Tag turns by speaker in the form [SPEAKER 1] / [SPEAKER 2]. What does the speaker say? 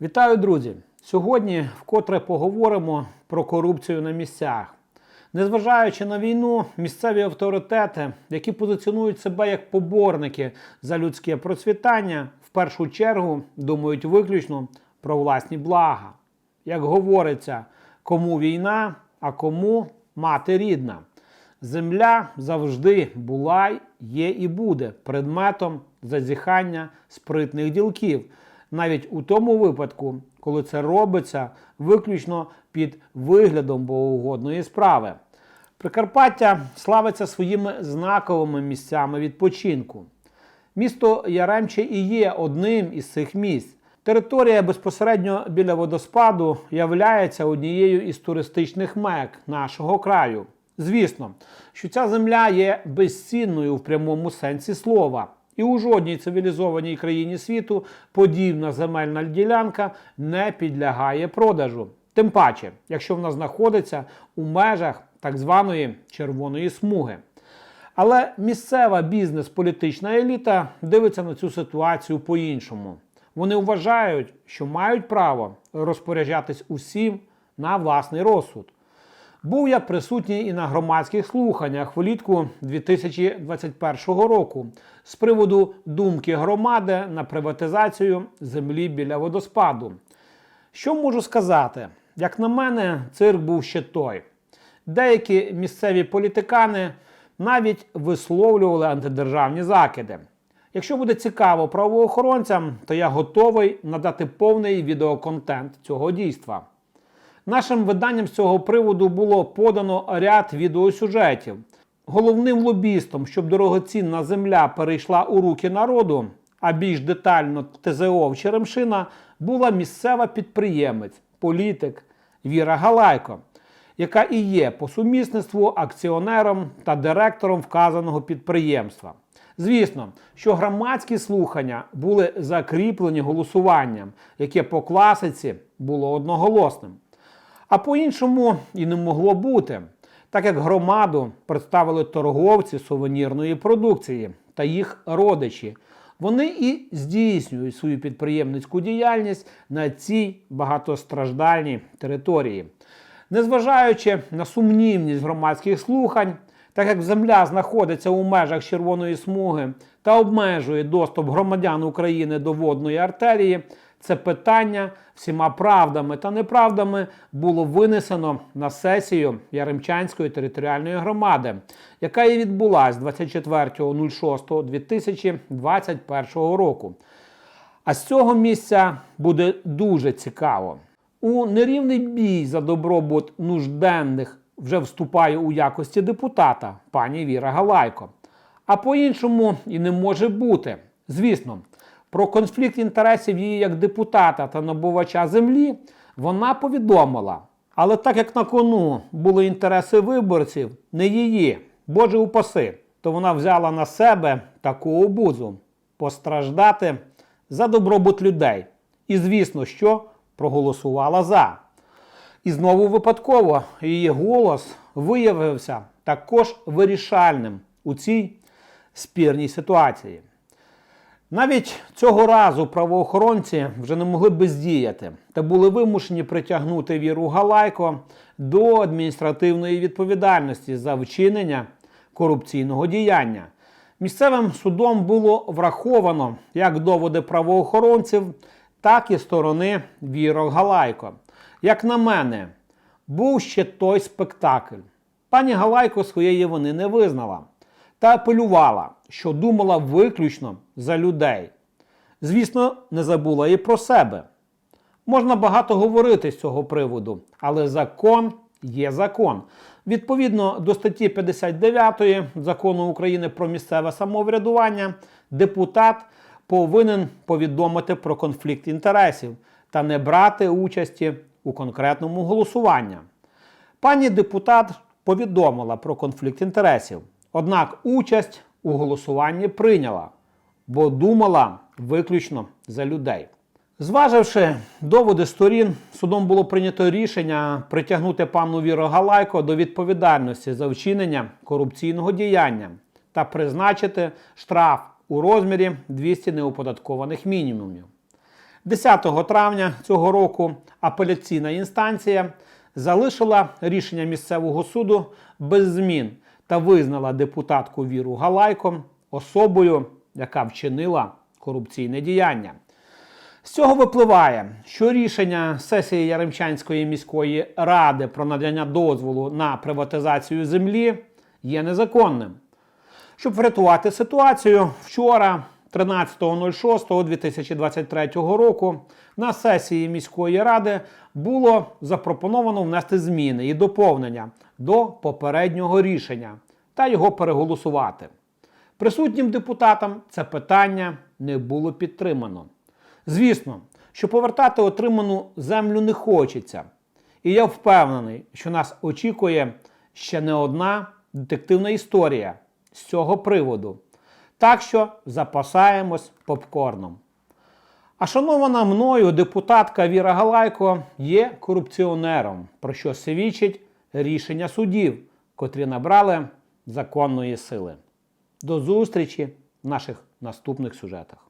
[SPEAKER 1] Вітаю, друзі! Сьогодні вкотре поговоримо про корупцію на місцях. Незважаючи на війну, місцеві авторитети, які позиціонують себе як поборники за людське процвітання, в першу чергу думають виключно про власні блага. Як говориться, кому війна, а кому мати рідна. Земля завжди була, є і буде предметом зазіхання спритних ділків, навіть у тому випадку, коли це робиться виключно під виглядом богоугодної справи. Прикарпаття славиться своїми знаковими місцями відпочинку. Місто Яремче і є одним із цих місць. Територія безпосередньо біля водоспаду являється однією із туристичних мек нашого краю. Звісно, що ця земля є безцінною в прямому сенсі слова. І у жодній цивілізованій країні світу подібна земельна ділянка не підлягає продажу. Тим паче, якщо вона знаходиться у межах так званої червоної смуги. Але місцева бізнес-політична еліта дивиться на цю ситуацію по-іншому. Вони вважають, що мають право розпоряджатись усім на власний розсуд. Був я присутній і на громадських слуханнях влітку 2021 року з приводу думки громади на приватизацію землі біля водоспаду. Що можу сказати? Як на мене, цирк був ще той. Деякі місцеві політикани навіть висловлювали антидержавні закиди. Якщо буде цікаво правоохоронцям, то я готовий надати повний відеоконтент цього дійства. Нашим виданням з цього приводу було подано ряд відеосюжетів. Головним лобістом, щоб дорогоцінна земля перейшла у руки народу, а більш детально ТЗО в Черемшина, була місцева підприємець, політик Віра Галайко, яка і є по сумісництву акціонером та директором вказаного підприємства. Звісно, що громадські слухання були закріплені голосуванням, яке по класиці було одноголосним. А по-іншому і не могло бути, так як громаду представили торговці сувенірної продукції та їх родичі. Вони і здійснюють свою підприємницьку діяльність на цій багатостраждальній території. Незважаючи на сумнівність громадських слухань, так як земля знаходиться у межах червоної смуги та обмежує доступ громадян України до водної артерії, це питання всіма правдами та неправдами було винесено на сесію Яремчанської територіальної громади, яка і відбулась 24.06.2021 року. А з цього місця буде дуже цікаво. У нерівний бій за добробут нужденних вже вступає у якості депутата пані Віра Галайко. А по-іншому і не може бути. Звісно, про конфлікт інтересів її як депутата та набувача землі вона повідомила. Але так як на кону були інтереси виборців, не її, Боже упаси, то вона взяла на себе таку обузу постраждати за добробут людей. І, звісно, що проголосувала за. І знову випадково її голос виявився також вирішальним у цій спірній ситуації. Навіть цього разу правоохоронці вже не могли бездіяти та були вимушені притягнути Віру Галайко до адміністративної відповідальності за вчинення корупційного діяння. Місцевим судом було враховано як доводи правоохоронців, так і сторони Віро Галайко. Як на мене, був ще той спектакль. Пані Галайко своєї вини не визнала та апелювала, що думала виключно за людей. Звісно, не забула і про себе. Можна багато говорити з цього приводу, але закон є закон. Відповідно до статті 59 закону України про місцеве самоврядування, депутат повинен повідомити про конфлікт інтересів та не брати участі у конкретному голосуванні. Пані депутат повідомила про конфлікт інтересів, однак участь у голосуванні прийняла, бо думала виключно за людей. Зваживши доводи сторін, судом було прийнято рішення притягнути пану Віру Галайко до відповідальності за вчинення корупційного діяння та призначити штраф у розмірі 200 неоподаткованих мінімумів. 10 травня цього року апеляційна інстанція залишила рішення місцевого суду без змін та визнала депутатку Віру Галайко особою, яка вчинила корупційне діяння. З цього випливає, що рішення сесії Яремчанської міської ради про надання дозволу на приватизацію землі є незаконним. Щоб врятувати ситуацію, вчора, 13.06.2023 року, на сесії міської ради було запропоновано внести зміни і доповнення до попереднього рішення та його переголосувати. Присутнім депутатам це питання не було підтримано. Звісно, що повертати отриману землю не хочеться. І я впевнений, що нас очікує ще не одна детективна історія з цього приводу. Так що запасаємось попкорном. А шанована мною депутатка Віра Галайко є корупціонером, про що свідчить рішення судів, котрі набрали законної сили. До зустрічі в наших наступних сюжетах.